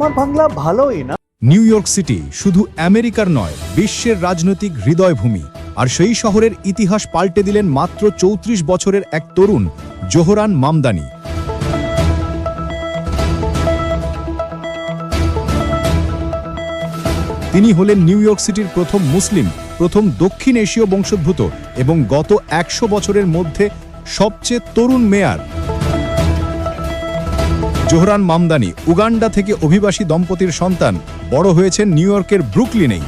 আমার বাংলা ভালোই না। নিউ ইয়র্ক সিটি শুধু আমেরিকার নয়, বিশ্বের রাজনৈতিক হৃদয়ভূমি। আর সেই শহরের ইতিহাস পাল্টে দিলেন মাত্র চৌত্রিশ বছরের এক তরুণ, জোহরান মামদানি। তিনি হলেন নিউ ইয়র্ক সিটির প্রথম মুসলিম, প্রথম দক্ষিণ এশীয় বংশোদ্ভূত এবং গত একশো বছরের মধ্যে সবচেয়ে তরুণ মেয়র। জোহরান মামদানি উগান্ডা থেকে অভিবাসী দম্পতির সন্তান বড় হয়েছেন নিউ ইয়র্কের ব্রুকলিনেই।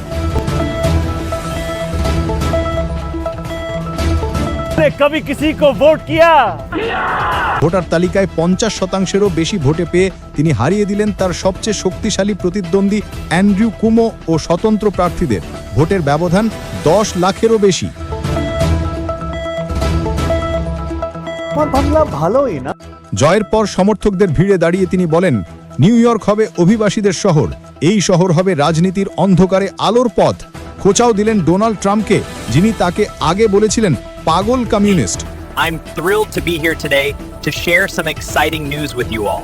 ভোটার তালিকায় পঞ্চাশ শতাংশেরও বেশি ভোটে পেয়ে তিনি হারিয়ে দিলেন তার সবচেয়ে শক্তিশালী প্রতিদ্বন্দ্বী অ্যান্ড্রিউ কুমো ও স্বতন্ত্র প্রার্থীদের। ভোটের ব্যবধান দশ লাখেরও বেশি। বাংলা ভালোই না? জয়ের পর সমর্থকদের ভিড়ে দাঁড়িয়ে তিনি বলেন নিউ ইয়র্ক হবে অভিবাসীদের শহর এই শহর হবে রাজনীতির অন্ধকারে আলোর পথ খোঁচাও দিলেন ডোনাল্ড ট্রাম্পকে যিনি তাকে আগে বলেছিলেন পাগল communist I'm thrilled to be here today to share some exciting news with you all.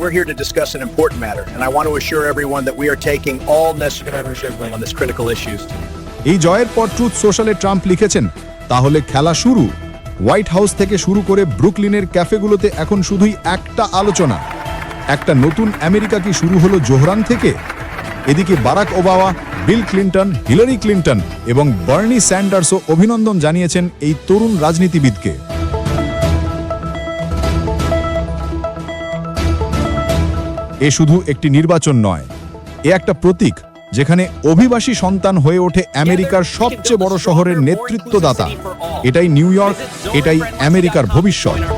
We're here to discuss an important matter, and I want to assure everyone that we are taking all necessary measures on this critical issues. এই জয়ের পর truth সোশ্যালে Trump লিখেছেন তাহলে খেলা শুরু white house থেকে শুরু করে ব্রুকলিনের ক্যাফেগুলোতে এখন শুধুই একটা আলোচনা। একটা নতুন আমেরিকা কি শুরু হলো জোহরান থেকে? এদিকে Barack Obama, Bill Clinton, Hillary Clinton এবং বার্নি স্যান্ডার্সও অভিনন্দন জানিয়েছেন এই তরুণ রাজনীতিবিদকে। এ শুধু একটি নির্বাচন নয়, এ একটা প্রতীক। যেখানে অভিবাসী সন্তান হয়ে ওঠে আমেরিকার সবচেয়ে বড় শহরের নেতৃত্বদাতা। এটাই নিউ ইয়র্ক, এটাই আমেরিকার ভবিষ্যৎ।